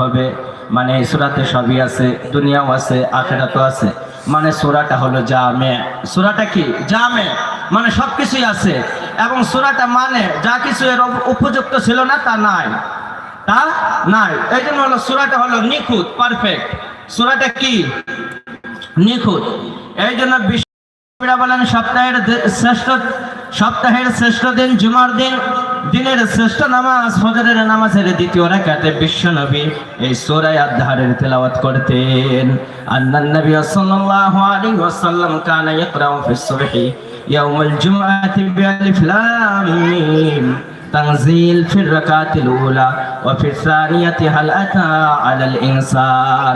হবে। মানে সুরাতে সবই আছে, দুনিয়াও আছে, আখেরাতও আছে। মানে সুরাটা হলো জামে। সুরাটা কি? জামে। মানে সব কিছুই আছে। এবং সুরাটা মানে যা কিছু এর উপযুক্ত ছিল না, তা নাই। তা নাই। এই জন্য হলো সুরাটা হলো নিখুঁত পারফেক্ট সুরাটা কি? নিখুঁত। এই জন্য বলেন সপ্তাহের শ্রেষ্ঠ সপ্তাহের শ্রেষ্ঠ দিন, জুমার দিন দিনের শ্রেষ্ঠ নামাজ, ফজরের নামাজের দ্বিতীয় রাকাতে বিশ্ব নবী এই সূরা আদ-দাহরের তেলাওয়াত করতেন। আন্নান নবী সাল্লাল্লাহু আলাইহি ওয়াসাল্লাম কানা ইয়াকরাউ ফিস সুবহি ইয়াউমুল জুমআতি বিআলিফ লাম মিম। تنزيل في الركعة الأولى وفي الثانية هل أتى على الإنسان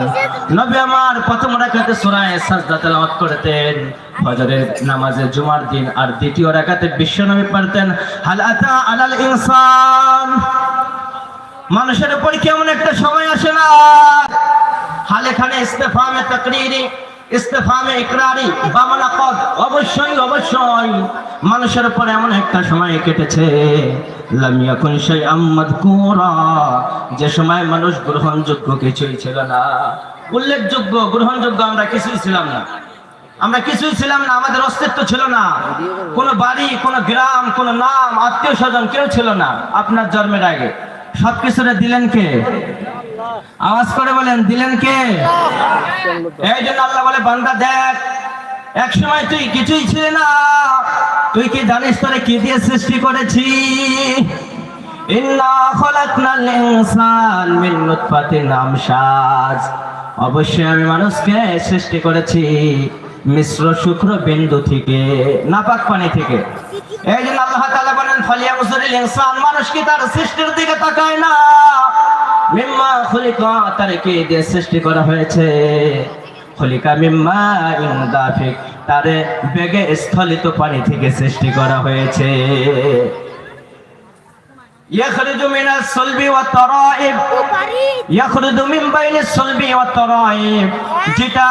নবী আমার প্রথম রাকাতে সূরা সাজদা তেলাওয়াত করতেন ফজরের নামাজে জুমার দিন আর দ্বিতীয় রাকাতে বিশ্বনবী পড়তেন হাল আতা আলাল ইনসান মানুষের উপর কেমন একটা সময় আসে না হাল এখানে ইস্তেফামে তাকরিরি ইকরারি অবশ্যই অবশ্যই মানুষের উপর এমন একটা সময় কেটেছে যে সময় মানুষ গ্রহণযোগ্য কিছুই ছিল না। উল্লেখযোগ্য, গ্রহণযোগ্য আমরা কিছুই ছিলাম না। আমরা কিছুই ছিলাম না, আমাদের অস্তিত্ব ছিল না। কোনো বাড়ি, কোনো গ্রাম, কোনো নাম, আত্মীয় স্বজন কেউ ছিল না। আপনার জন্মের আগে। সব কিছুরে দিলেন কে? আওয়াজ করে বলেন, দিলেন কে? এই জন্য আল্লাহ বলে, বান্দা দেখ, এক সময় তুই কিছুই ছিল না। তুই কি জানিস তোরে কি দিয়ে সৃষ্টি করেছি? অবশ্যই আমি মানুষকে সৃষ্টি করেছি। মিশ্র শুক্র বিন্দু থেকে নাপাক পানি থেকে এই জন্য আল্লাহ তাআলা বলেন ফালিয়া মুসরিল ইনসান মানুষ কি তার সৃষ্টির দিকে তাকায় না মিম্মা খুলিকা তারে কি দিয়ে সৃষ্টি করা হয়েছে খলিকা মিম্মা ইনদাফিক তারে বেগে স্থলিত পানি থেকে সৃষ্টি করা হয়েছে يخرج من الصلب والترائب يخرج من بين الصلب والترائب যেটা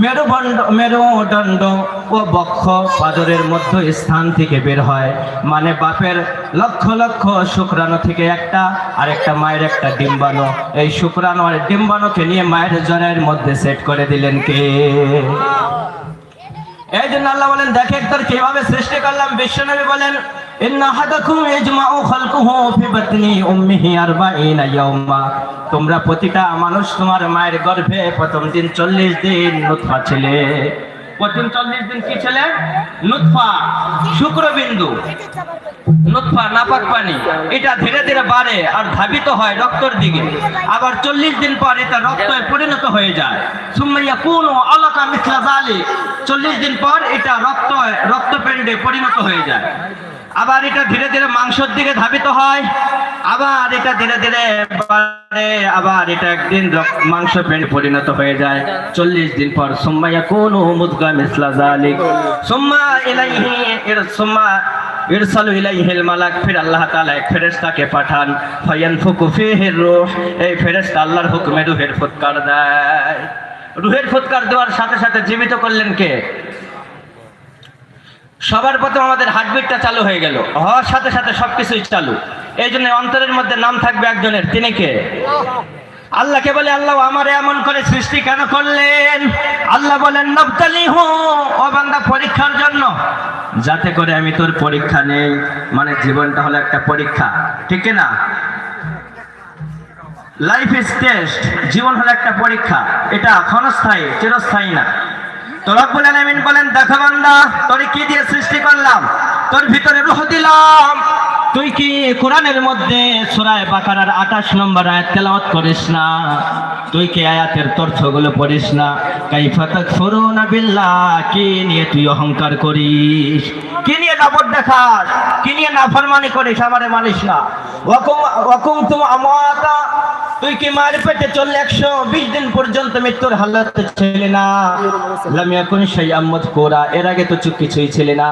মেরুদণ্ড মেরুদণ্ড ও বক্ষ পাদরের মধ্য স্থান থেকে বের হয়। মানে বাপের লক্ষ লক্ষ শুক্রাণু থেকে একটা আর একটা মায়ের একটা ডিম্বাণু। এই শুক্রাণু আর ডিম্বাণুকে নিয়ে মায়ের জনের মধ্যে সেট করে দিলেন কে? এই জন্য আল্লাহ বলেন দেখে তোর কীভাবে সৃষ্টি করলাম? বিশ্বনবী বলেন ইন্না হাদাকুম ইজমাউ খালকুহু ফি বাতনি উম্মিহি 40 ইয়াওমা তোমরা প্রতিটা মানুষ তোমার মায়ের গর্ভে প্রথম দিন 40 দিন নুৎফা ছিলে। প্রথম 40 দিন কি ছিলে? নুৎফা শুক্রবিন্দু। নুতফা, নাপাক পানি। এটা ধীরে ধীরে বাড়ে আর ধাবিত হয় রক্তর আবার চল্লিশ দিন পর এটা পরিণত হয়ে যায়। সুমাইয়া কোন চল্লিশ দিন পর এটা পরিণত হয়ে যায়। আবার এটা ধীরে ধীরে মাংসের দিকে ধাবিত হয়। আবার এটা ধীরে ধীরে আবার এটা একদিন মাংস পেন্ড পরিণত হয়ে যায়। চল্লিশ দিন পর সুম্মাইয়া কোন মুদগা মিসলা জালিক সুম্মা ইলাইহি এর সুম্মা ফির আল্লাহ পাঠান আল্লাহর ফুৎকার দেয়। রূহের ফুৎকার দেওয়ার সাথে সাথে জীবিত করলেন কে? সবার প্রথম আমাদের হার্টবিটটা চালু হয়ে গেল। হওয়ার সাথে সাথে সবকিছুই চালু। এই জন্য অন্তরের মধ্যে নাম থাকবে একজনের, তিনি কে? আল্লাহকে বলে, আল্লাহ, আমার এমন করে সৃষ্টি কেন করলেন? আল্লাহ বলেন নবতালি হো ও বান্দা, পরীক্ষার জন্য। যাতে করে আমি তোর পরীক্ষা নেই। মানে জীবনটা হলো একটা পরীক্ষা। ঠিক না লাইফ ইজ টেস্ট জীবন হলো একটা পরীক্ষা। এটা ক্ষণস্থায়ী, চিরস্থায়ী না। তো রব্বুল আলামিন বলেন দেখো বান্দা তোরে কি দিয়ে সৃষ্টি করলাম? তোর ভিতরে রূহ দিলাম। তুই কি কোরআনের মধ্যে সূরায়ে বাকারার 28 নম্বর আয়াত তেলাওয়াত করিস না? তুই কি আয়াতের তথ্যগুলো পড়িস না? কাইফা তাকফুরুনা বিল্লাহ কি নিয়ে তুই অহংকার করিস? কি নিয়ে নাফর দেখাস? কি নিয়ে নাফরমানি করিস? আমারে মানিস না। ওয়াকুম ওয়াকুম তুম আমাতা তুই কি মায়ের পেটে চললে একশো বিশ দিন পর্যন্ত মৃত্যুর হালাতে ছিলে না? লামিয়া কোন সেই আম্মদ কোরা এর আগে তো চুপ কিছুই ছিলে না।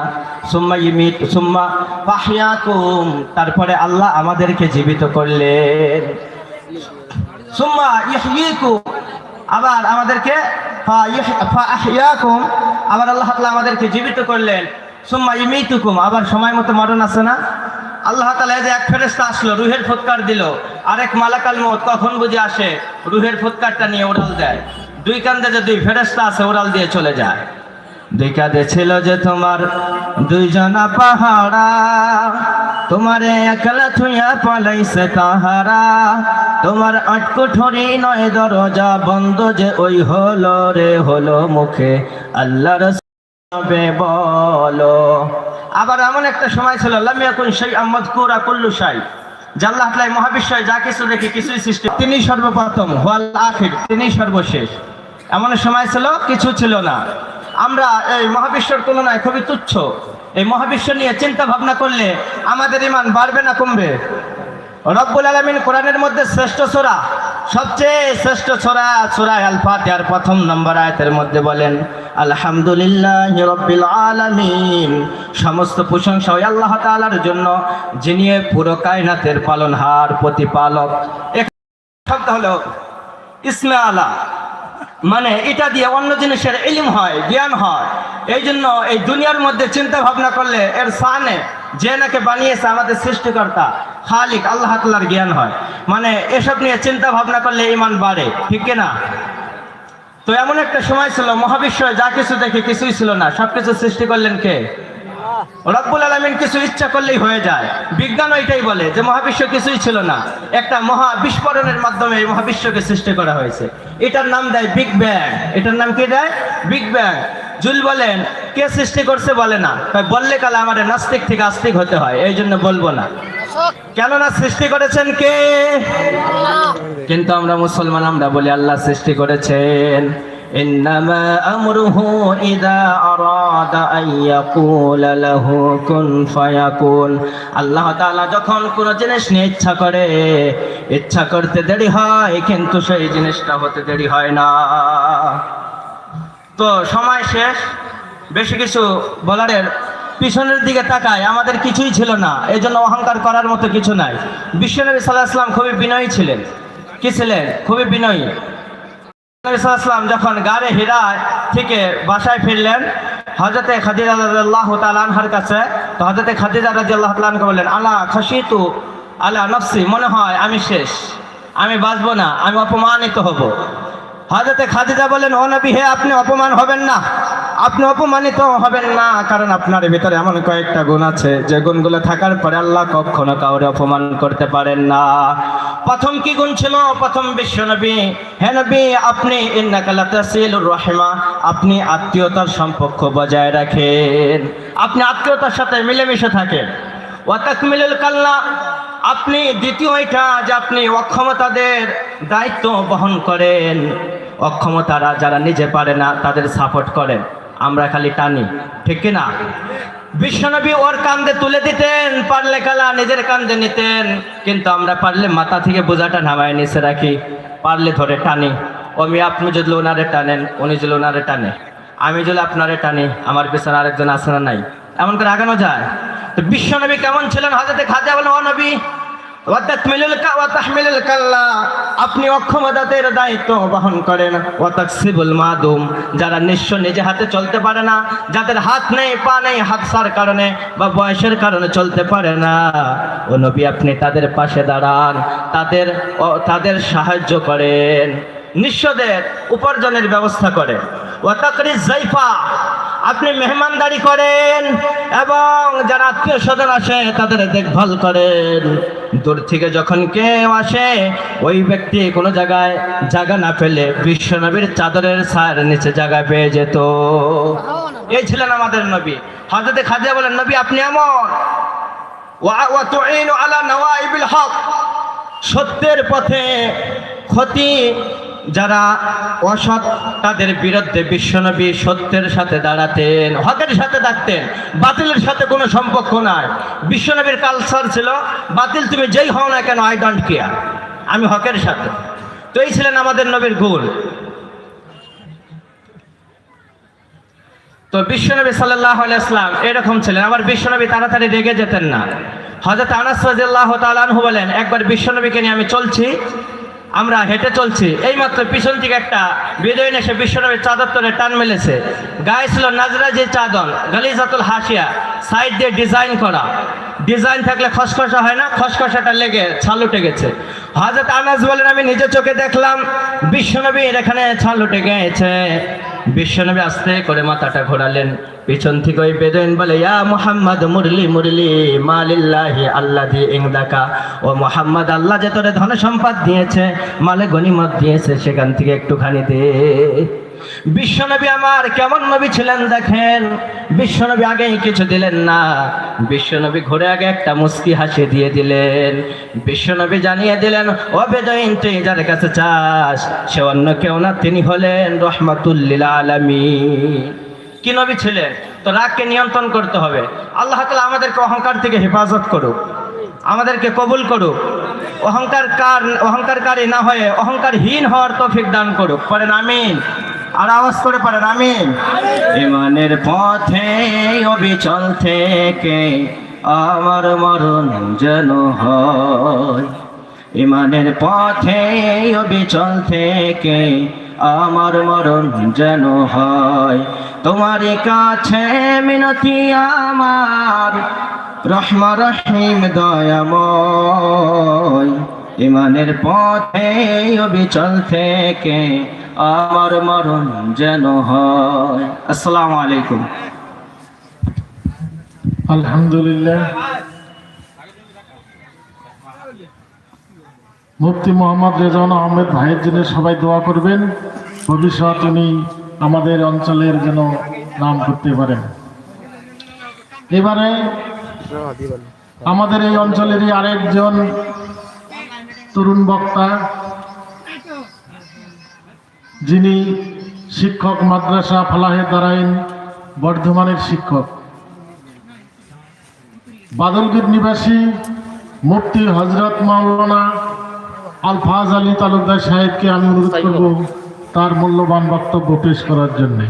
সুম্মা ইমিত, সুম্মা পাহিয়াকুম তারপরে আল্লাহ আমাদেরকে জীবিত করলেন। সুম্মা ইহয়িকুম আবার আমাদেরকে আবার আল্লাহ তালা আমাদেরকে জীবিত করলেন। সুম্মা ইমিতুকুম, আবার সময় মতো মরণ আছে না? আল্লাহ এই যে এক ফেরেশতা আসলো, রুহের ফুৎকার দিল। আরেক মালাকাল মত, কখন বুঝে আসে? রুহের ফুৎকারটা নিয়ে উড়াল দেয়। দুই কান্দে যে দুই ফেরেস্তা আছে, উড়াল দিয়ে চলে যায়। দুই কাঁধে ছিল যে তোমার দুইজনা পাহাড়া তোমারে একলা থুইয়া পালাইছে তাহারা। তোমার আটকুঠরি নয় দরজা বন্ধ যে ওই হলো রে, হলো মুখে আল্লাহর বলো। আবার এমন একটা সময় ছিল লামিয়া কুন সেই আহমদ কুরা কুল্লু সাই জাল্লাহ তাআলা মহাবিশ্বয় যা কিছু দেখে কিছুই সৃষ্টি তিনি সর্বপ্রথম, ওয়াল আখির তিনি সর্বশেষ। এমন সময় ছিল, কিছু ছিল না। আমরা এই মহাবিশ্বর তুলনায় খুবই তুচ্ছ। এই মহাবিশ্ব নিয়ে চিন্তা ভাবনা করলে আমাদের ইমান বাড়বে না, কমবে। রব্বুল আলমিন কোরআনের মধ্যে শ্রেষ্ঠ সোরা সবচেয়ে শ্রেষ্ঠ সোরা সোরা আল ফাতিহার প্রথম নম্বর আয়াতের মধ্যে বলেন, আলহামদুলিল্লাহ রব্বিল আলামিন। সমস্ত প্রশংসা ওই আল্লাহ তাআলার জন্য, যিনি পুরো কায়নাতের পালনহার প্রতিপালক। এক শব্দ হলো, ইসমে আলা। মানে এটা দিয়ে অন্য জিনিসের ইলিম হয়, জ্ঞান হয়। এই জন্য এই দুনিয়ার মধ্যে চিন্তা ভাবনা করলে এর সানে যে নাকি বানিয়েছে আমাদের সৃষ্টিকর্তা, খালিক, আল্লাহ তাল্লার জ্ঞান হয়। মানে এসব নিয়ে চিন্তা ভাবনা করলে ইমান বাড়ে, ঠিক না তো এমন একটা সময় ছিল মহাবিশ্বয় যা কিছু দেখে কিছুই ছিল না, সবকিছু সৃষ্টি করলেন কে? রব্বুল আলমিন কিছু ইচ্ছা করলেই হয়ে যায়। বিজ্ঞান এটাই বলে যে মহাবিশ্ব কিছুই ছিল না। একটা মহা বিস্ফোরণের মাধ্যমে এই মহাবিশ্বকে সৃষ্টি করা হয়েছে। এটার নাম দেয় বিগ ব্যাং এটার নাম কি দেয়? বিগ ব্যাং জুল বলেন কে সৃষ্টি করছে বলে না তাই বললে কালে আমাদের নাস্তিক থেকে আস্তিক হতে হয় এই জন্য বলবো না কেননা সৃষ্টি করেছেন কে কিন্তু আমরা মুসলমান আমরা বলি আল্লাহ সৃষ্টি করেছেন إنما أمره إذا أراد أن يقول له كن فيكون আল্লাহ তাআলা যখন কোন জিনিস নিয়ে ইচ্ছা করে ইচ্ছা করতে দেরি হয় কিন্তু সেই জিনিসটা হতে দেরি হয় না তো সময় শেষ। বেশি কিছু বলারের পিছনের দিকে তাকায়, আমাদের কিছুই ছিল না। এই জন্য অহংকার করার মতো কিছু নাই। বিশ্বনবী সাল্লাহ আসলাম খুবই বিনয়ী ছিলেন। কি ছিলেন? খুবই বিনয়ী। সাল্লাল্লাহু যখন গাড়ে হীরা থেকে বাসায় ফিরলেন হজরতে খাদিজা আনহার কাছে, তো হজরতে খাদিজা রাদিয়াল্লাহু তাআলা আনহা বললেন, আলা খাশিতু আলা নফসি? মনে হয়, আমি শেষ। আমি বাঁচবো না। আমি অপমানিত হব। হজরতে খাদিজা বলেন, ও নবী, হে আপনি অপমান হবেন না। আপনি অপমানিত হবেন না, কারণ আপনার ভিতরে এমন কয়েকটা গুণ আছে। যে গুণগুলো থাকার পরে আল্লাহ কখনো কাউরে অপমান করতে পারেন না। প্রথম কি গুণ ছিল? প্রথম বিশ্ব নবী। হে নবী, আপনি রহিমা। আপনি আত্মীয়তার সম্পর্ক বজায় রাখেন। আপনি আত্মীয়তার সাথে মিলেমিশে থাকেন। আপনি দ্বিতীয় এটা যে আপনি অক্ষমতাদের দায়িত্ব বহন করেন। অক্ষমতারা যারা নিজে পারে না, তাদের সাপোর্ট করেন আমরা খালি টানি। ঠিক কি না? বিশ্বনবী ওর কান্দে তুলে দিতেন, পারলে কালা নিজের কান্দে নিতেন। কিন্তু আমরা পারলে মাথা থেকে বোঝাটা নামায় নিচে রাখি। পারলে ধরে টানি। অমি আপনি যদি ওনারে টানেন, উনি যদি ওনারে টানে। আমি যদি আপনারে টানি, আমার পিছনে আরেকজন আছে না নাই? এমন করে আগানো যায়। তো বিশ্বনবী কেমন ছিলেন? হাজাতে খাজা বলেন, ও নবী আপনি অক্ষমতাদের দায়িত্ব বহন করেন। মাদুম, যারা নিঃস্ব নিজে হাতে চলতে পারে না, যাদের হাত নেই, পা নেই, হাত সার কারণে বা বয়সের কারণে চলতে পারে না। ও নবী, আপনি তাদের পাশে দাঁড়ান, তাদের তাদের সাহায্য করেন। নিঃস্বদের উপার্জনের ব্যবস্থা করেন। ওয়াতাকরি জাইফা আপনি মেহমানদারি করেন এবং যারা আত্মীয় স্বজন আসে, তাদের দেখভাল করেন। দূর থেকে যখন কেউ আসে, ওই ব্যক্তি কোনো জায়গায় জায়গা না পেলে বিশ্বনবীর চাদরের ছায়ের নিচে জায়গা পেয়ে যেত। এই ছিলেন আমাদের নবী। হজরতে খাজা বলেন, নবী, আপনি এমন। আলা হক। সত্যের পথে ক্ষতি যারা অসৎ, তাদের বিরুদ্ধে বিশ্বনবী সত্যের সাথে দাঁড়াতেন, হকের সাথে থাকতেন, বাতিলের সাথে কোনো সম্পর্ক নাই। বিশ্বনবীর কালচার ছিল, বাতিল তুমি যেই হও না কেন আই ডোন্ট কেয়ার আমি হকের সাথে। তো এই ছিলেন আমাদের নবীর গুণ। তো বিশ্বনবী আলাইসলাম এরকম ছিলেন। আবার বিশ্বনবী তাড়াতাড়ি রেগে যেতেন না। হজরত আনাস বলেন, একবার বিশ্বনবীকে নিয়ে আমি চলছি আমরা হেঁটে চলছি। এইমাত্র পিছন থেকে একটা বেদইন এসে বিশ্বনবীর চাদর তলে টান মেলেছে। গায়ে ছিল নাজরা যে চাদর, গালিজাতুল হাসিয়া, সাইড দিয়ে ডিজাইন করা। ডিজাইন থাকলে খসখসা হয় না, খসখসাটা লেগে ছাল উঠে গেছে। হজরত আনাজ বলেন, আমি নিজে চোখে দেখলাম, বিশ্বনবীর এখানে ছাল উঠে গেছে। বিশ্বনবী আস্তে করে মাথাটা ঘোরালেন। পিছন থেকে ওই বেদইন বলে, ইয়া মোহাম্মদ মুরলি মুরলি, মালিল্লাহি আল্লাহ দি ইংদাকা ও মোহাম্মদ, আল্লাহ যে তোরে ধন সম্পদ দিয়েছে, মালে গনিমত দিয়েছে, সেখান থেকে একটুখানি দে। বিশ্বনবী আমার কেমন নবী ছিলেন দেখেন? বিশ্বনবী আগেই কিছু দিলেন না। বিশ্বনবী ঘুরে আগে একটা মুস্কি হাসি দিয়ে দিলেন। বিশ্বনবী জানিয়ে দিলেন, ও তুই যার কাছে চাস, সে অন্য কেউ না, তিনি হলেন রহমাতুল্লিল আলামিন। কি নবী ছিলেন? তো রাগকে নিয়ন্ত্রণ করতে হবে। আল্লাহ তালা আমাদেরকে অহংকার থেকে হেফাজত করুক। আমাদেরকে কবুল করুক। অহংকার কার, অহংকারকারী না হয়ে অহংকারহীন হওয়ার তৌফিক দান করুক। পড়েন আমিন। আর আওয়াজ করে পারেন, আমিন। ইমানের পথে, অবিচল থেকে আমার মরণ যেন হয়। ইমানের পথে, অবিচল থেকে আমার মরণ যেন হয়। তোমার কাছে মিনতি আমার, রহমা রহিম দয়াময়। ইমানের পথে, অবিচল থেকে আমার মরণ যেন হয়। আসসালামু আলাইকুম। আলহামদুলিল্লাহ। মুফতি মোহাম্মদ রেজান আহমেদ ভাইয়ের জন্য সবাই দোয়া করবেন। ভবিষ্যৎ উনি আমাদের অঞ্চলের যেন নাম করতে পারেন। এবারে আমাদের এই অঞ্চলেরই আরেকজন তরুণ বক্তা যিনি শিক্ষক মাদ্রাসা ফালাহে দারাইন, বর্ধমানের শিক্ষক। বাদলগীর নিবাসী মুফতি হজরত মাওলানা আলফাজ আলী তালুকদার সাহেবকে আমি অনুরোধ করব তার মূল্যবান বক্তব্য পেশ করার জন্যে।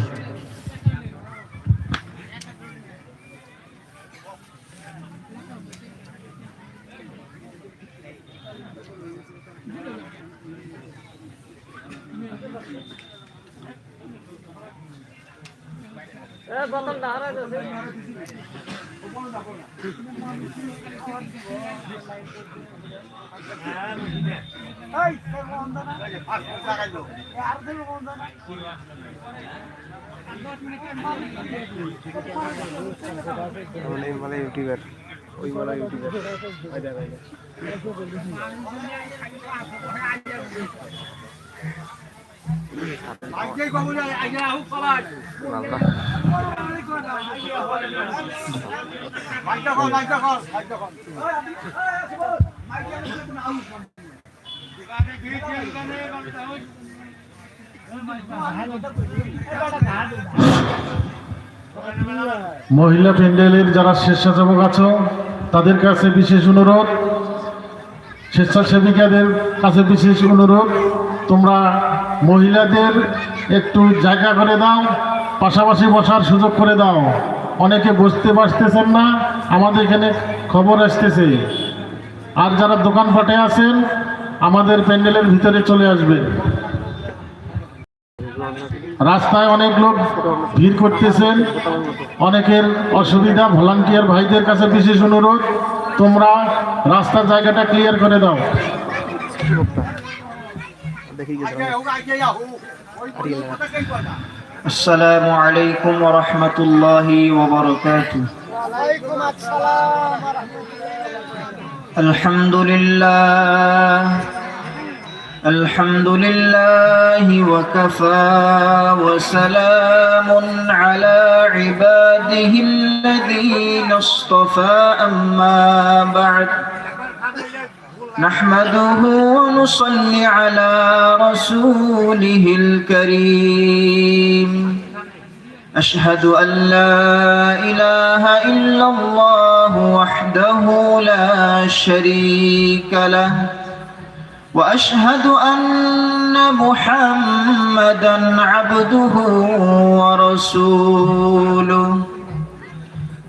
মানে ইউটিউবার ওই বলা ইউটিউবার মহিলা প্যান্ডেলের যারা স্বেচ্ছাসেবক আছো, তাদের কাছে বিশেষ অনুরোধ। স্বেচ্ছাসেবিকাদের কাছে বিশেষ অনুরোধ। তোমরা মহিলাদের একটু জায়গা করে দাও। পাশাপাশি বসার সুযোগ করে দাও। অনেকে বসতে পারতেছেন না, আমাদের এখানে খবর আসতেছে। আর যারা দোকানপাটে আছেন, আমাদের প্যান্ডেলের ভিতরে চলে আসবেন। রাস্তায় অনেক লোক ভিড় করতেছেন। অনেকের অসুবিধা ভলান্টিয়ার ভাইদের কাছে বিশেষ অনুরোধ, তোমরা রাস্তার জায়গাটা ক্লিয়ার করে দাও। দেখি السلام عليكم ورحمة الله وبركاته. الحمد لله. الحمد لله وكفى وسلام على عباده الذين اصطفى. أما بعد. نحمده ونصلي على رسوله الكريم. أشهد أن لا إله إلا الله وحده لا شريك له. وأشهد أن محمدا عبده ورسوله.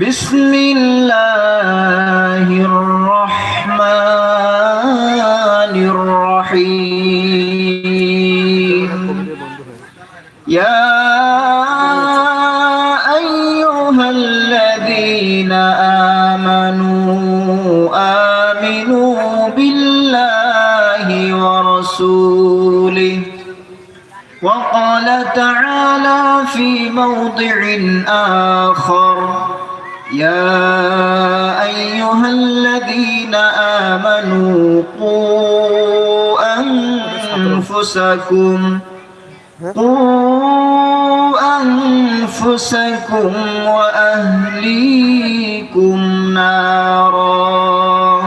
بسم الله الرحمن الرحيم يا أيها الذين آمنوا آمنوا بالله ورسوله وقال تعالى في موضع آخر يا أيها الذين آمنوا قوا أنفسكم قوا أنفسكم وأهليكم نارا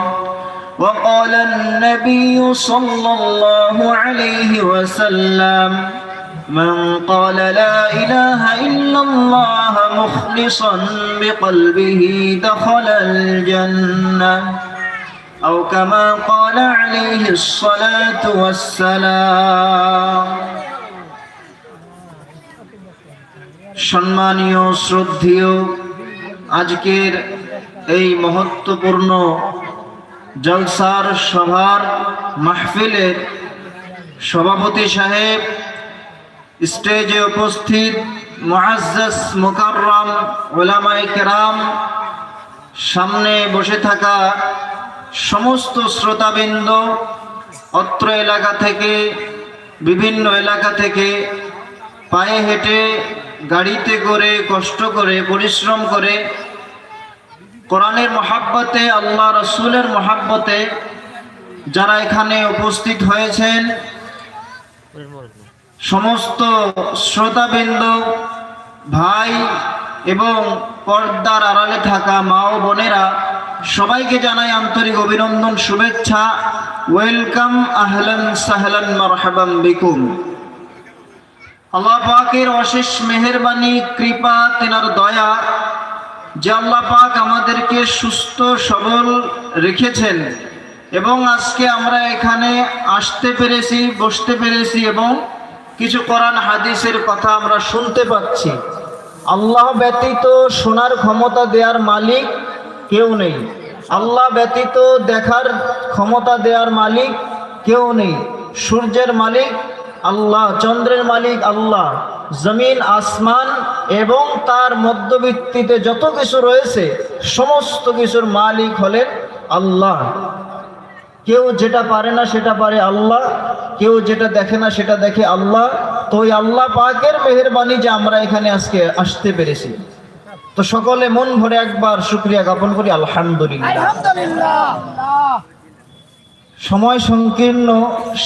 وقال النبي صلى الله عليه وسلم من قال لا إله إلا الله مخلصا بقلبه دخل الجنة أو كما قال عليه الصلاة والسلام সম্মানীয় শ্রদ্ধেয় আজকের এই মহত্বপূর্ণ জলসার সভার মাহফিলের সভাপতি সাহেব স্টেজে উপস্থিত মুআজ্জাজ মুকাররম ওলামায়ে কেরাম, সামনে বসে থাকা সমস্ত শ্রোতাবৃন্দ, অত্র এলাকা থেকে, বিভিন্ন এলাকা থেকে পায়ে হেঁটে গাড়িতে করে, কষ্ট করে, পরিশ্রম করে কোরআনের মহাব্বতে, আল্লাহ রসুলের মহাব্বতে যারা এখানে উপস্থিত হয়েছেন সমস্ত শ্রোতাবৃন্দ, ভাই এবং পর্দার আড়ালে থাকা মা ও বোনেরা, সবাইকে জানাই আন্তরিক অভিনন্দন, শুভেচ্ছা। ওয়েলকাম, আহলান সাহলান মারহাবাম বিকুম। আল্লাহ অশেষ মেহেরবানি, কৃপা, তেনার দয়া যে আল্লাহ আমাদেরকে সুস্থ, সবল রেখেছেন এবং আজকে আমরা এখানে আসতে পেরেছি, বসতে পেরেছি এবং কিছু কোরআন হাদিসের কথা আমরা শুনতে পাচ্ছি। আল্লাহ ব্যতীত শোনার ক্ষমতা দেওয়ার মালিক কেউ নেই। আল্লাহ ব্যতীত দেখার ক্ষমতা দেওয়ার মালিক কেউ নেই। সূর্যের মালিক আল্লাহ, চন্দ্রের মালিক আল্লাহ, জমিন, আসমান এবং তার মধ্যবিত্তিতে যত কিছু রয়েছে, সমস্ত কিছুর মালিক হলেন আল্লাহ। কেউ যেটা পারে না সেটা পারে আল্লাহ কেউ যেটা দেখে না সেটা দেখে আল্লাহ। তো ওই আল্লাহ পাকের মেহরবানি যে আমরা এখানে আজকে আসতে পেরেছি। তো সকলে মন ভরে একবার শুক্রিয়া জ্ঞাপন করি আলহামদুলিল্লাহ। সময় সংকীর্ণ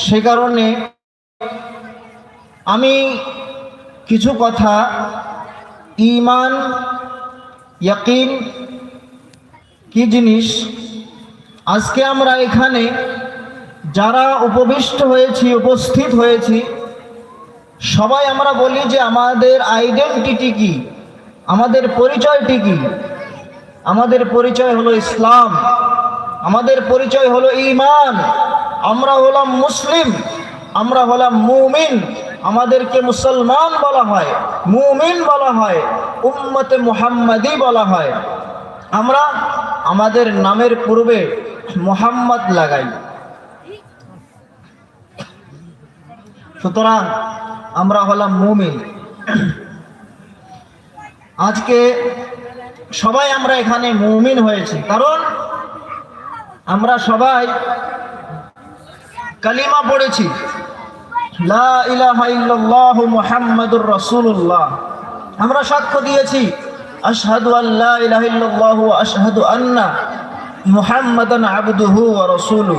সে কারণে আমি কিছু কথা ইমান ইয়াকিন কি জিনিস আজকে আমরা এখানে যারা উপবিষ্ট হয়েছি, উপস্থিত হয়েছি, সবাই আমরা বলি যে আমাদের আইডেন্টিটি কি? আমাদের পরিচয়টি কি? আমাদের পরিচয় হলো ইসলাম। আমাদের পরিচয় হলো ইমান আমরা হলাম মুসলিম। আমরা হলাম মুমিন। আমাদেরকে মুসলমান বলা হয়, মুমিন বলা হয়, উম্মতে মুহাম্মাদি বলা হয়। আমরা আমাদের নামের পূর্বে মোহাম্মদ লাগাই সুতরাং আমরা হলাম মুমিন। আজকে সবাই আমরা এখানে মুমিন হয়েছি। কারণ আমরা সবাই কালিমা পড়েছি। আমরা সাক্ষ্য দিয়েছি, আশহাদু আল্লা ইলাহা আশহাদু আন্না মুহাম্মাদান আবদুহু ওয়া রাসূলুহু